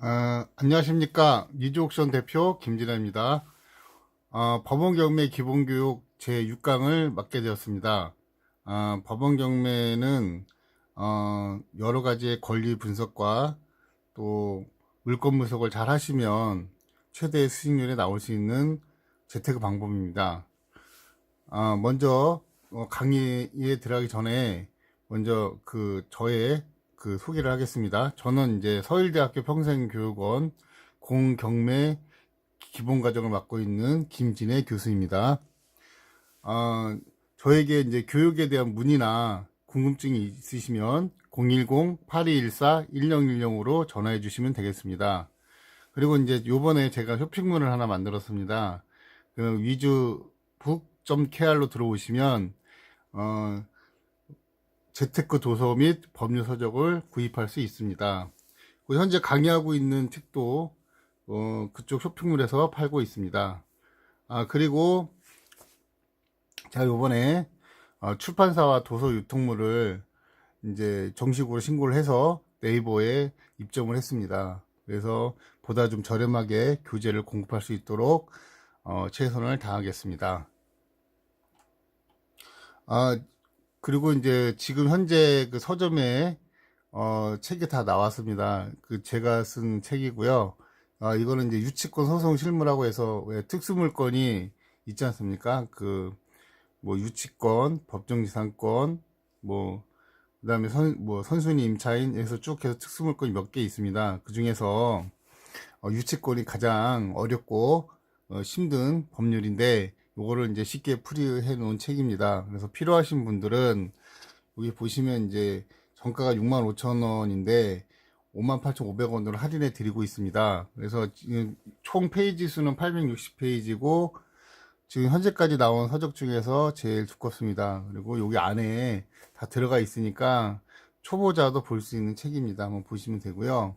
아, 안녕하십니까. 니즈옥션 대표 김진아입니다. 아, 법원 경매 기본교육 제 6강을 맡게 되었습니다. 아, 법원 경매는 어, 여러 가지의 권리 분석과 또 물권 분석을 잘 하시면 최대의 수익률에 나올 수 있는 재테크 방법입니다. 아, 먼저 어, 강의에 들어가기 전에 먼저 그 저의 그 소개를 하겠습니다. 저는 이제 서울대학교 평생교육원 공경매 기본과정을 맡고 있는 김진애 교수입니다. 아, 저에게 이제 교육에 대한 문의나 궁금증이 있으시면 010-8214-1010으로 전화해 주시면 되겠습니다. 그리고 이제 요번에 제가 쇼핑몰을 하나 만들었습니다. 그 위주 북.kr로 들어오시면 어, 재테크 도서 및 법률 서적을 구입할 수 있습니다. 현재 강의하고 있는 책도 어, 그쪽 쇼핑몰에서 팔고 있습니다. 아, 그리고 제가 요번에 어, 출판사와 도서 유통물을 이제 정식으로 신고를 해서 네이버에 입점을 했습니다. 그래서 보다 좀 저렴하게 교재를 공급할 수 있도록 어, 최선을 다하겠습니다. 아, 그리고 이제 지금 현재 그 서점에 어, 책이 다 나왔습니다. 그 제가 쓴 책이고요. 아, 이거는 이제 유치권 소송 실무라고 해서 왜 특수물건이 있지 않습니까? 그 뭐 유치권, 법정지상권, 뭐 그다음에 선, 뭐 선순위 임차인에서 쭉 해서 특수물건이 몇 개 있습니다. 그 중에서 어, 유치권이 가장 어렵고 어, 힘든 법률인데 요거를 이제 쉽게 풀이해 놓은 책입니다. 그래서 필요하신 분들은 여기 보시면 이제 정가가 65,000원인데 58,500원으로 할인해 드리고 있습니다. 그래서 지금 총 페이지 수는 860페이지고 지금 현재까지 나온 서적 중에서 제일 두껍습니다. 그리고 여기 안에 다 들어가 있으니까 초보자도 볼 수 있는 책입니다. 한번 보시면 되고요.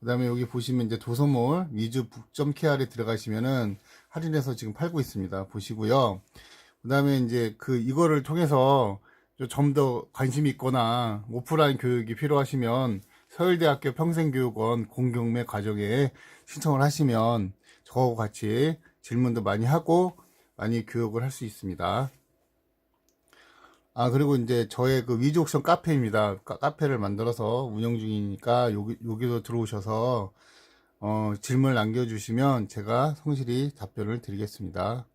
그 다음에 여기 보시면 이제 도서몰 위즈 북점 KR에 들어가시면은 할인해서 지금 팔고 있습니다. 보시고요. 그 다음에 이제 그 이거를 통해서 좀 더 관심 있거나 오프라인 교육이 필요하시면 서울대학교 평생교육원 공경매 과정에 신청을 하시면 저하고 같이 질문도 많이 하고 많이 교육을 할 수 있습니다. 아, 그리고 이제 저의 그 위즈 옥션 카페입니다. 카, 카페를 만들어서 운영 중이니까 여기, 여기도 들어오셔서 어, 질문을 남겨주시면 제가 성실히 답변을 드리겠습니다.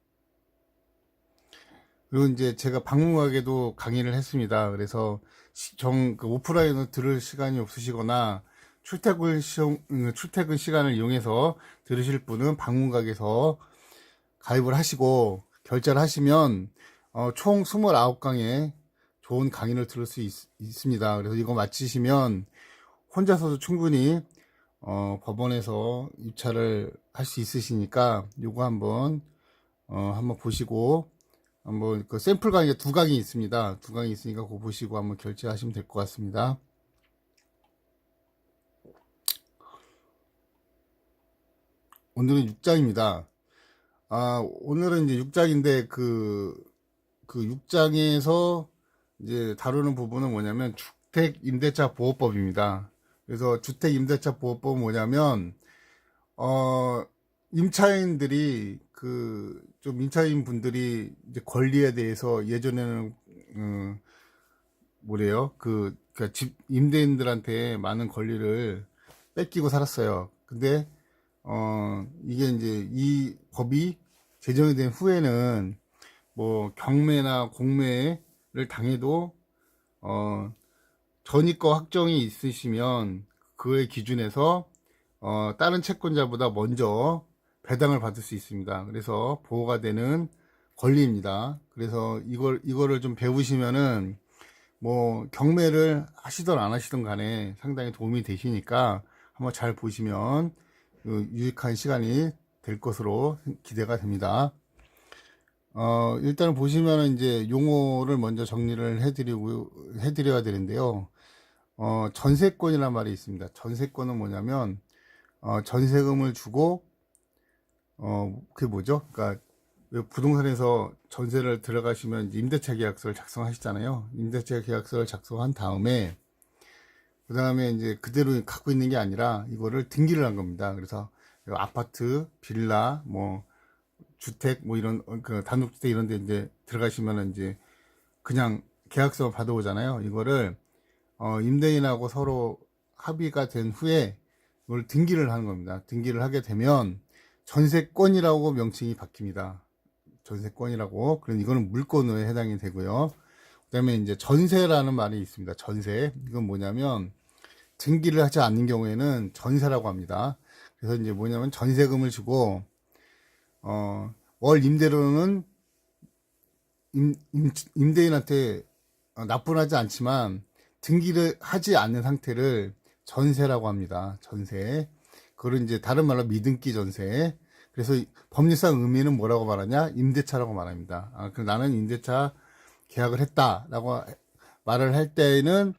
그리고 이제 제가 방문하게도 강의를 했습니다. 그래서 시- 정, 그 오프라인으로 들을 시간이 없으시거나 출퇴근 시험, 음, 출퇴근 시간을 이용해서 들으실 분은 방문각에서 가입을 하시고 결제를 하시면 어, 총 29강의 좋은 강의를 들을 수 있, 습니다 그래서 이거 마치시면 혼자서도 충분히 어, 법원에서 입찰을 할 수 있으시니까 요거 한번 어, 한번 보시고 한번 그 샘플 강의가 두 강이 있습니다. 두 강이 있으니까 그거 보시고 한번 결제하시면 될 것 같습니다. 오늘은 6장입니다. 아, 오늘은 이제 6장인데 그, 그 6장에서 이제 다루는 부분은 뭐냐면 주택임대차 보호법입니다. 그래서 주택 임대차 보호법은 뭐냐면, 어, 임차인들이 그, 좀 임차인 분들이 이제 권리에 대해서 예전에는, 음, 뭐래요? 그, 그 집, 임대인들한테 많은 권리를 뺏기고 살았어요. 근데, 어, 이게 이제 이 법이 제정이 된 후에는 뭐 경매나 공매를 당해도, 어, 전입거 확정이 있으시면 그의 기준에서 어, 다른 채권자보다 먼저 배당을 받을 수 있습니다. 그래서 보호가 되는 권리입니다. 그래서 이걸 이거를 좀 배우시면은 뭐 경매를 하시든 안 하시든 간에 상당히 도움이 되시니까 한번 잘 보시면 그 유익한 시간이 될 것으로 기대가 됩니다. 어, 일단은 보시면은 이제 용어를 먼저 정리를 해드리고, 해드려야 되는데요. 어, 전세권이란 말이 있습니다. 전세권은 뭐냐면, 어, 전세금을 주고, 어, 그게 뭐죠? 왜 부동산에서 전세를 들어가시면 임대차 계약서를 작성하시잖아요. 임대차 계약서를 작성한 다음에, 그 다음에 이제 그대로 갖고 있는 게 아니라 이거를 등기를 한 겁니다. 그래서 아파트, 빌라, 뭐 주택, 뭐 이런 어, 그 단독주택 이런 데 이제 들어가시면은 이제 그냥 계약서 받아오잖아요. 이거를 어, 임대인하고 서로 합의가 된 후에 이걸 등기를 하는 겁니다. 등기를 하게 되면 전세권이라고 명칭이 바뀝니다. 전세권이라고. 그럼 이거는 물권에 해당이 되고요. 그다음에 이제 전세라는 말이 있습니다. 전세. 이건 뭐냐면 등기를 하지 않는 경우에는 전세라고 합니다. 그래서 이제 뭐냐면 전세금을 주고 어, 월 임대료는 임, 임, 임대인한테 어, 납부하지 않지만 등기를 하지 않는 상태를 전세라고 합니다. 전세. 그걸 이제 다른 말로 미등기 전세. 그래서 이 법률상 의미는 뭐라고 말하냐? 임대차라고 말합니다. 아, 그 나는 임대차 계약을 했다라고 말을 할 때에는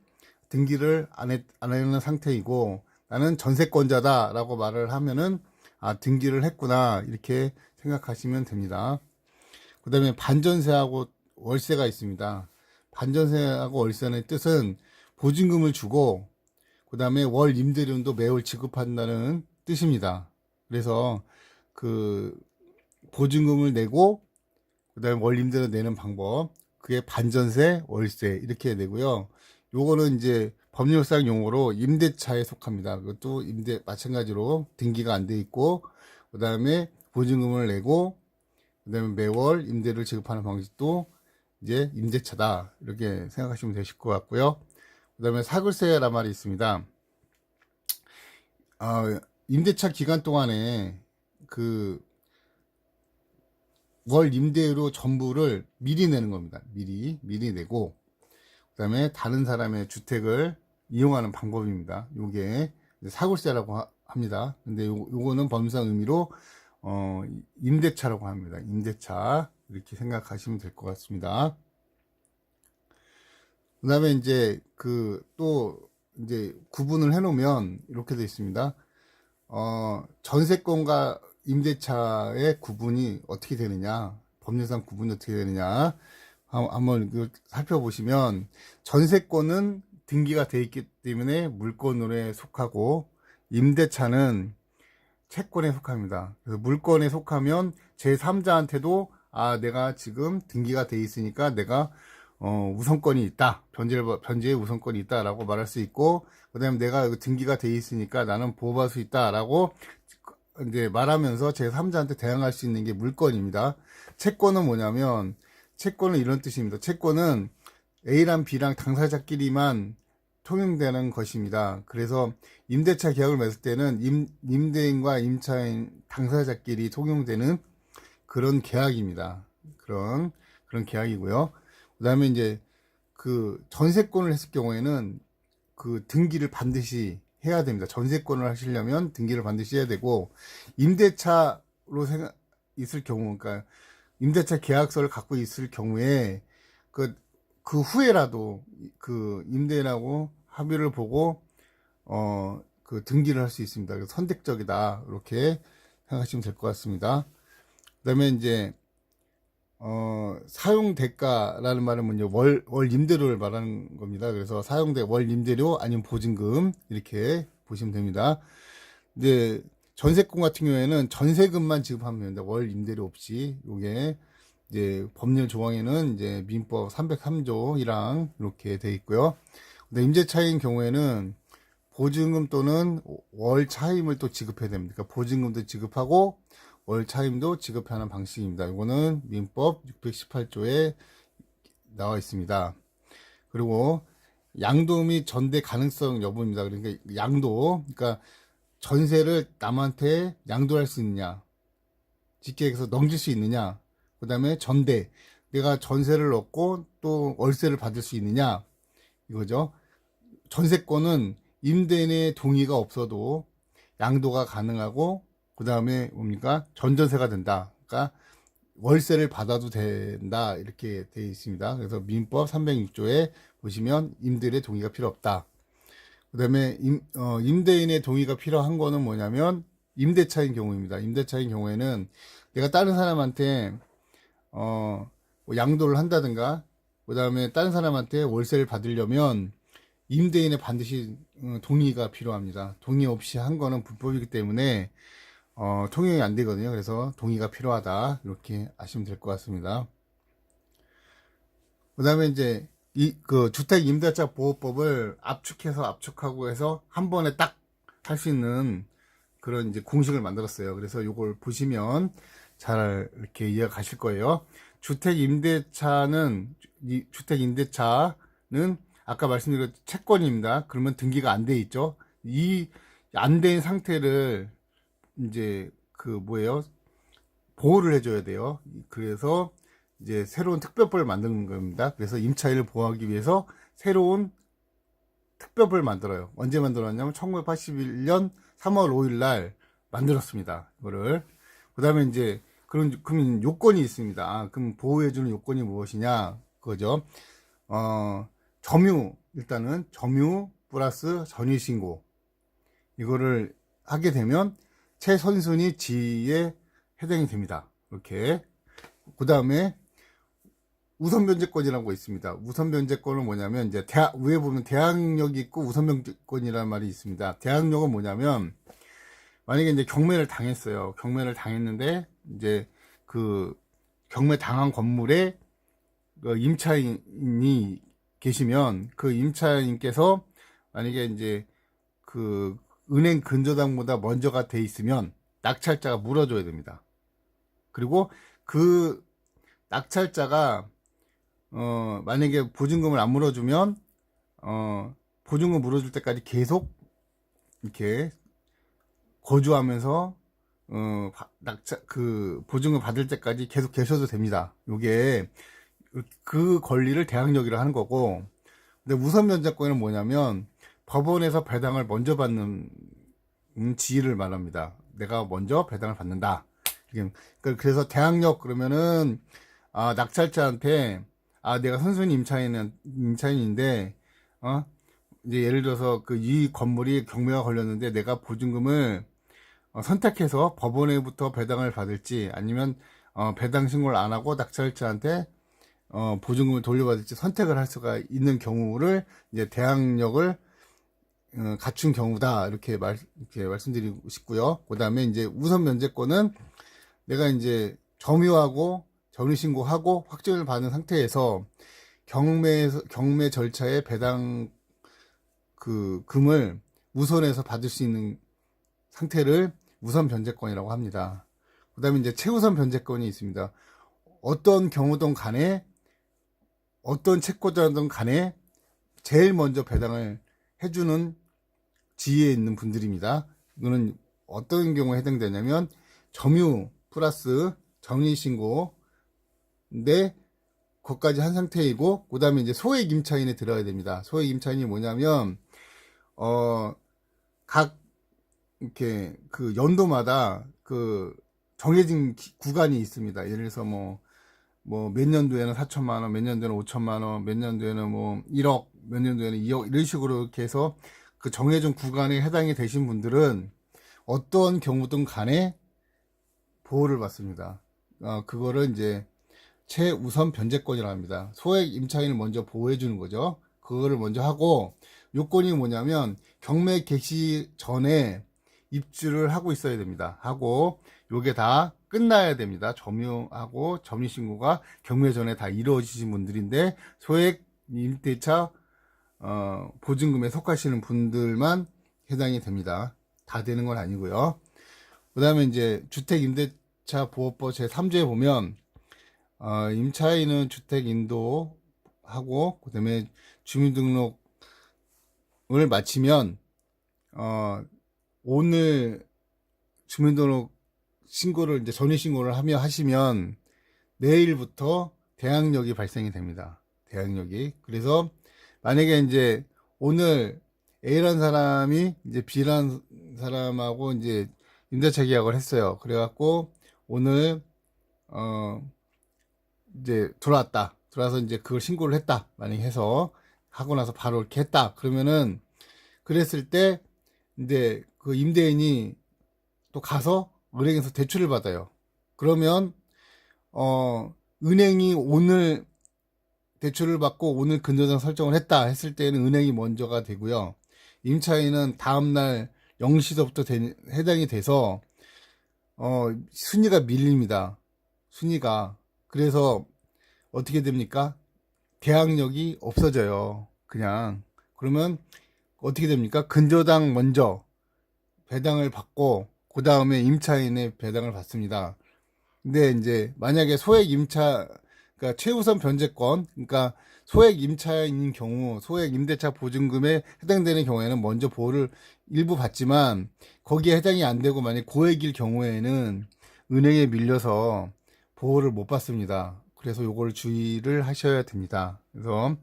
등기를 안, 했, 안 하는 상태이고 나는 전세권자다라고 말을 하면은 아, 등기를 했구나. 이렇게 생각하시면 됩니다. 그 다음에 반전세하고 월세가 있습니다. 반전세하고 월세의 뜻은 보증금을 주고 그 다음에 월 임대료도 매월 지급한다는 뜻입니다. 그래서 그 보증금을 내고 그 다음에 월 임대료 내는 방법 그게 반전세, 월세 이렇게 내고요. 요거는 이제 법률상 용어로 임대차에 속합니다. 그것도 임대 마찬가지로 등기가 안 돼 있고 그 다음에 보증금을 내고 그 다음에 매월 임대를 지급하는 방식도 이제 임대차다 이렇게 생각하시면 되실 것 같고요. 그 다음에 사글세란 말이 있습니다. 어, 임대차 기간 동안에 그 월 임대료 전부를 미리 내는 겁니다. 미리 미리 내고 그 다음에 다른 사람의 주택을 이용하는 방법입니다. 요게 사골세라고 하- 합니다. 근데 요, 요거는 법상 의미로 어, 임대차라고 합니다. 임대차 이렇게 생각하시면 될 것 같습니다. 그다음에 이제 그 또 이제 구분을 해놓으면 이렇게 되어 있습니다. 어, 전세권과 임대차의 구분이 어떻게 되느냐, 법률상 구분이 어떻게 되느냐, 한- 한번 그 살펴보시면, 전세권은 등기가 돼 있기 때문에 물권에 속하고, 임대차는 채권에 속합니다. 그래서 물권에 속하면 제3자한테도, 아, 내가 지금 등기가 돼 있으니까 내가 어, 우선권이 있다. 변제, 변제에 우선권이 있다라고 말할 수 있고, 그 다음에 내가 등기가 돼 있으니까 나는 보호받을 수 있다라고 이제 말하면서 제3자한테 대항할 수 있는 게 물권입니다. 채권은 뭐냐면, 채권은 이런 뜻입니다. 채권은 A랑 B랑 당사자끼리만 통용되는 것입니다. 그래서 임대차 계약을 맺을 때는 임, 임대인과 임차인 당사자끼리 통용되는 그런 계약입니다. 그런, 그런 계약이고요. 그 다음에 이제 그 전세권을 했을 경우에는 그 등기를 반드시 해야 됩니다. 전세권을 하시려면 등기를 반드시 해야 되고 임대차로 생각 있을 경우, 그러니까 임대차 계약서를 갖고 있을 경우에 그, 그 후에라도 그 임대인하고 합의를 보고 어, 그 등기를 할 수 있습니다. 그래서 선택적이다. 이렇게 생각하시면 될 것 같습니다. 그 다음에 이제 어, 사용 대가라는 말은 뭐냐, 월, 월 임대료를 말하는 겁니다. 그래서 사용 대 월 임대료 아니면 보증금 이렇게 보시면 됩니다. 이제 전세권 같은 경우에는 전세금만 지급하면 됩니다. 월 임대료 없이. 요게 이제 법률 조항에는 이제 민법 303조 1항 이렇게 돼 있고요. 근데 임대 차인 경우에는 보증금 또는 월 차임을 또 지급해야 됩니다. 그러니까 보증금도 지급하고 월 차임도 지급하는 방식입니다. 이거는 민법 618조에 나와 있습니다. 그리고 양도 및 전대 가능성 여부입니다. 그러니까 양도, 그러니까 전세를 남한테 양도할 수 있느냐, 직계에서 넘길 수 있느냐, 그 다음에 전대, 내가 전세를 얻고 또 월세를 받을 수 있느냐, 이거죠. 전세권은 임대인의 동의가 없어도 양도가 가능하고 그 다음에 뭡니까 전전세가 된다. 그러니까 월세를 받아도 된다 이렇게 되어 있습니다. 그래서 민법 306조에 보시면 임대인의 동의가 필요 없다. 그 다음에 임, 어, 임대인의 동의가 필요한 거는 뭐냐면 임대차인 경우입니다. 임대차인 경우에는 내가 다른 사람한테 어, 뭐 양도를 한다든가 그 다음에 다른 사람한테 월세를 받으려면 임대인의 반드시 어, 동의가 필요합니다. 동의 없이 한 거는 불법이기 때문에 어, 통용이 안 되거든요. 그래서 동의가 필요하다 이렇게 아시면 될 것 같습니다. 그다음에 이제 이 그 주택 임대차 보호법을 압축해서 압축하고 해서 한 번에 딱 할 수 있는 그런 이제 공식을 만들었어요. 그래서 이걸 보시면 잘 이렇게 이해가 가실 거예요. 주택 임대차는 이 주택 임대차는 아까 말씀드린 채권입니다. 그러면 등기가 안 돼 있죠. 이 안 된 상태를 이제 그 뭐예요? 보호를 해줘야 돼요. 그래서 이제 새로운 특별법을 만드는 겁니다. 그래서 임차인을 보호하기 위해서 새로운 특별법을 만들어요. 언제 만들었냐면 1981년 3월 5일 날 만들었습니다. 이거를. 그 다음에 이제 그런, 그럼 요건이 있습니다. 아, 그럼 보호해주는 요건이 무엇이냐? 그거죠. 어, 점유, 일단은 점유 플러스 전위신고. 이거를 하게 되면 최선순위 지에 해당이 됩니다. 이렇게. 그 다음에 우선 변제권이라는 거 있습니다. 우선 변제권은 뭐냐면 이제 대학 위에 보면 대항력이 있고 우선 변제권이라는 말이 있습니다. 대항력은 뭐냐면 만약에 이제 경매를 당했어요. 경매를 당했는데 이제 그 경매 당한 건물에 그 임차인이 계시면 그 임차인께서 만약에 이제 그 은행 근저당보다 먼저가 돼 있으면 낙찰자가 물어줘야 됩니다. 그리고 그 낙찰자가 어 만약에 보증금을 안 물어주면 어 보증금 물어줄 때까지 계속 이렇게 거주하면서 어 바- 낙찰 그 보증금 받을 때까지 계속 계셔도 됩니다. 요게 그 권리를 대항력이라 하는 거고 근데 우선 면제권은 뭐냐면 법원에서 배당을 먼저 받는 음, 지위를 말합니다. 내가 먼저 배당을 받는다. 이게 그- 그래서 대항력 그러면은 아, 낙찰자한테 아 내가 선순위 임차인은 임차인인데 어 이제 예를 들어서 그 이 건물이 경매가 걸렸는데 내가 보증금을 어, 선택해서 법원에부터 배당을 받을지 아니면 어, 배당 신고를 안 하고 낙찰자한테 어, 보증금을 돌려받을지 선택을 할 수가 있는 경우를 이제 대항력을 어, 갖춘 경우다 이렇게 말 이렇게 말씀드리고 싶고요. 그다음에 이제 우선 면제권은 내가 이제 점유하고 전위 신고하고 확정을 받은 상태에서 경매에서 경매 절차에 배당 그 금을 우선해서 받을 수 있는 상태를 우선 변제권이라고 합니다. 그다음에 이제 최우선 변제권이 있습니다. 어떤 경우든 간에 어떤 채권자든 간에 제일 먼저 배당을 해주는 지위에 있는 분들입니다. 이거는 어떤 경우에 해당되냐면 점유 플러스 정리 신고 인데 그것까지 한 상태이고 그 다음에 이제 소액 임차인에 들어야 됩니다. 소액 임차인이 뭐냐면 어 각 이렇게 그 연도마다 그 정해진 기- 구간이 있습니다. 예를 들어서 뭐 뭐 몇 년도에는 4천만 원, 몇 년도에는 5천만 원, 몇 년도에는 뭐 1억, 몇 년도에는 2억 이런 식으로 이렇게 해서 그 정해진 구간에 해당이 되신 분들은 어떤 경우든 간에 보호를 받습니다. 어, 그거를 이제 최우선 변제권이라고 합니다. 소액 임차인을 먼저 보호해 주는 거죠. 그거를 먼저 하고 요건이 뭐냐면 경매 개시 전에 입주를 하고 있어야 됩니다. 하고 요게 다 끝나야 됩니다. 점유하고 점유 신고가 경매 전에 다 이루어지신 분들인데 소액 임대차 어, 보증금에 속하시는 분들만 해당이 됩니다. 다 되는 건 아니고요. 그 다음에 이제 주택 임대차 보호법 제 3조에 보면 어, 임차인은 주택 인도 하고 그 다음에 주민등록을 마치면 어, 오늘 주민등록 신고를 이제 전위 신고를 하며 하시면 내일부터 대항력이 발생이 됩니다. 대항력이. 그래서 만약에 이제 오늘 A라는 사람이 이제 B라는 사람하고 이제 임대차 계약을 했어요. 그래갖고 오늘 어 이제 들어왔다. 들어와서 이제 그걸 신고를 했다. 만약에 해서 하고 나서 바로 이렇게 했다. 그러면은 그랬을 때 이제 그 임대인이 또 가서 은행에서 대출을 받아요. 그러면 어 은행이 오늘 대출을 받고 오늘 근저당 설정을 했다 했을 때는 은행이 먼저가 되고요. 임차인은 다음날 0시서부터 되- 해당이 돼서 어, 순위가 밀립니다. 순위가. 그래서 어떻게 됩니까? 대항력이 없어져요. 그냥. 그러면 어떻게 됩니까? 근저당 먼저 배당을 받고 그 다음에 임차인의 배당을 받습니다. 근데 이제 만약에 소액 임차 그러니까 최우선 변제권 그러니까 소액 임차인인 경우 소액 임대차 보증금에 해당되는 경우에는 먼저 보호를 일부 받지만 거기에 해당이 안 되고 만약 고액일 경우에는 은행에 밀려서 보호를 못 받습니다. 그래서 요걸 주의를 하셔야 됩니다. 그래서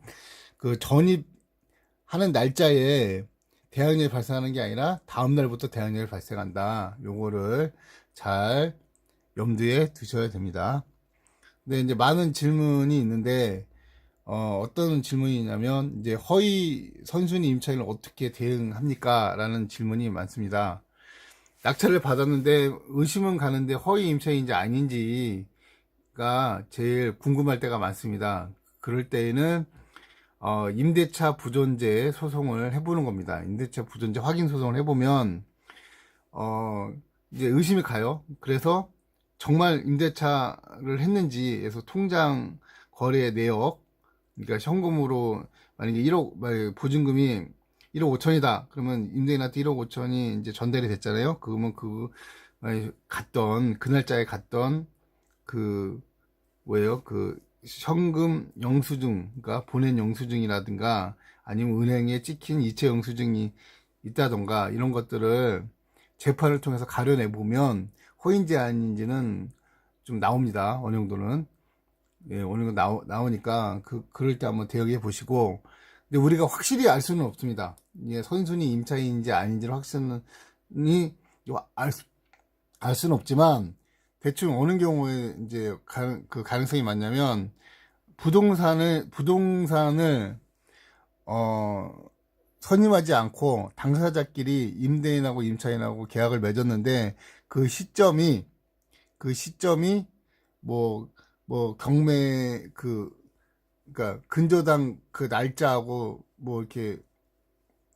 그 전입하는 날짜에 대항력이 발생하는 게 아니라 다음 날부터 대항력이 발생한다. 요거를 잘 염두에 두셔야 됩니다. 근데 이제 많은 질문이 있는데 어, 어떤 질문이 있냐면 이제 허위 선순위 임차인을 어떻게 대응합니까? 라는 질문이 많습니다. 낙찰을 받았는데 의심은 가는데 허위 임차인인지 아닌지가 제일 궁금할 때가 많습니다. 그럴 때에는 어, 임대차 부존재 소송을 해보는 겁니다. 임대차 부존재 확인 소송을 해보면 어, 이제 의심이 가요. 그래서 정말 임대차를 했는지에서 통장 거래 내역, 그러니까 현금으로 만약에 1억 만약에 보증금이 1억 5천이다. 그러면 임대인한테 1억 5천이 이제 전달이 됐잖아요. 그러면 그 갔던 그 날짜에 갔던 그 뭐예요? 그 현금 영수증, 그러니까 보낸 영수증이라든가 아니면 은행에 찍힌 이체 영수증이 있다던가 이런 것들을 재판을 통해서 가려내 보면 허인지 아닌지는 좀 나옵니다. 어느 정도는. 예, 어느 정도 나오, 나오니까 그, 그럴 때 한번 대응해 보시고. 근데 우리가 확실히 알 수는 없습니다. 예, 선순위 임차인인지 아닌지를 확실히 알, 수- 알 수는 없지만 대충 어느 경우에 이제 가, 그 가능성이 많냐면 부동산을 부동산을 어 선임하지 않고 당사자끼리 임대인하고 임차인하고 계약을 맺었는데 그 시점이 그 시점이 뭐뭐 경매 그 그러니까 근저당 그 날짜하고 뭐 이렇게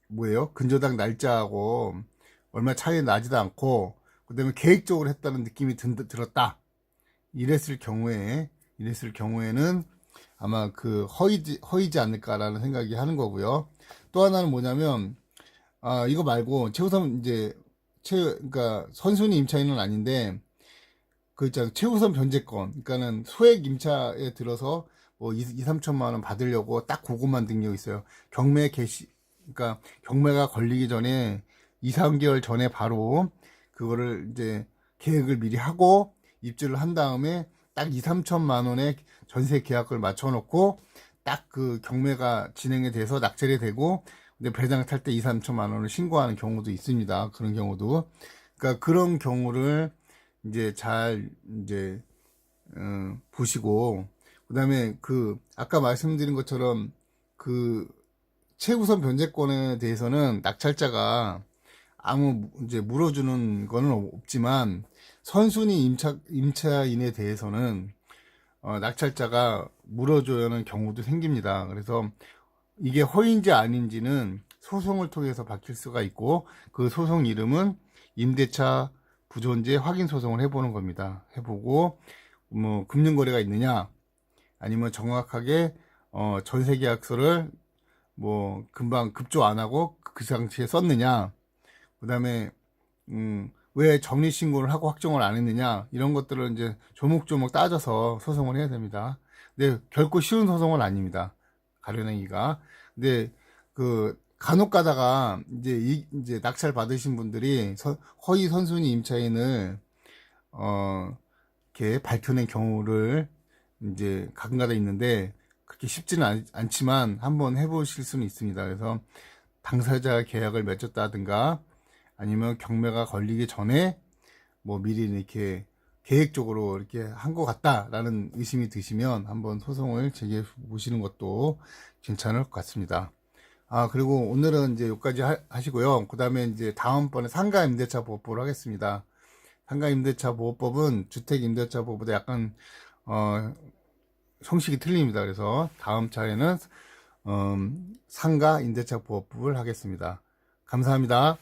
뭐예요? 근저당 날짜하고 얼마 차이 나지도 않고 그다음에 계획적으로 했다는 느낌이 든, 들었다. 이랬을 경우에 이랬을 경우에는 아마 그 허위지 허위지 않을까라는 생각이 하는 거고요. 또 하나는 뭐냐면 아 이거 말고 최우선 이제 최 그러니까 선순위 임차인은 아닌데 그 있잖아 최우선 변제권 그러니까는 소액 임차에 들어서 뭐 2, 2 3천만 원 받으려고 딱 그것만 등록 있어요. 경매 개시 그러니까 경매가 걸리기 전에 2, 3개월 전에 바로 그거를 이제 계획을 미리 하고 입주를 한 다음에 딱 2, 3천만 원의 전세 계약을 맞춰 놓고 딱 그 경매가 진행이 돼서 낙찰이 되고 근데 배당을 탈때 2, 3천만 원을 신고하는 경우도 있습니다. 그런 경우도. 그러니까 그런 경우를 이제 잘 이제 어, 보시고 그다음에 그 아까 말씀드린 것처럼 그 최우선 변제권에 대해서는 낙찰자가 아무 이제 물어주는 거는 없지만 선순위 임차 임차인에 대해서는 어, 낙찰자가 물어줘야 하는 경우도 생깁니다. 그래서 이게 허위인지 아닌지는 소송을 통해서 밝힐 수가 있고 그 소송 이름은 임대차 부존재 확인 소송을 해보는 겁니다. 해보고 뭐 금융거래가 있느냐 아니면 정확하게 어, 전세계약서를 뭐 금방 급조 안 하고 그 당시에 썼느냐 그다음에 음, 왜 정리 신고를 하고 확정을 안 했느냐 이런 것들을 이제 조목조목 따져서 소송을 해야 됩니다. 근데 결코 쉬운 소송은 아닙니다. 가려내기가. 근데 그 간혹 가다가 이제 이, 이제 낙찰 받으신 분들이 서- 허위 선순위 임차인을 어 이렇게 밝혀낸 경우를 이제 가끔가다 있는데 그렇게 쉽지는 않, 않지만 한번 해보실 수는 있습니다. 그래서 당사자 계약을 맺었다든가 아니면 경매가 걸리기 전에 뭐 미리 이렇게 계획적으로 이렇게 한 것 같다라는 의심이 드시면 한번 소송을 제기해 보시는 것도 괜찮을 것 같습니다. 아, 그리고 오늘은 이제 여기까지 하, 하시고요. 그 다음에 이제 다음번에 상가 임대차 보호법을 하겠습니다. 상가 임대차 보호법은 주택 임대차 보호보다 약간, 어, 형식이 틀립니다. 그래서 다음 차에는 음, 상가 임대차 보호법을 하겠습니다. 감사합니다.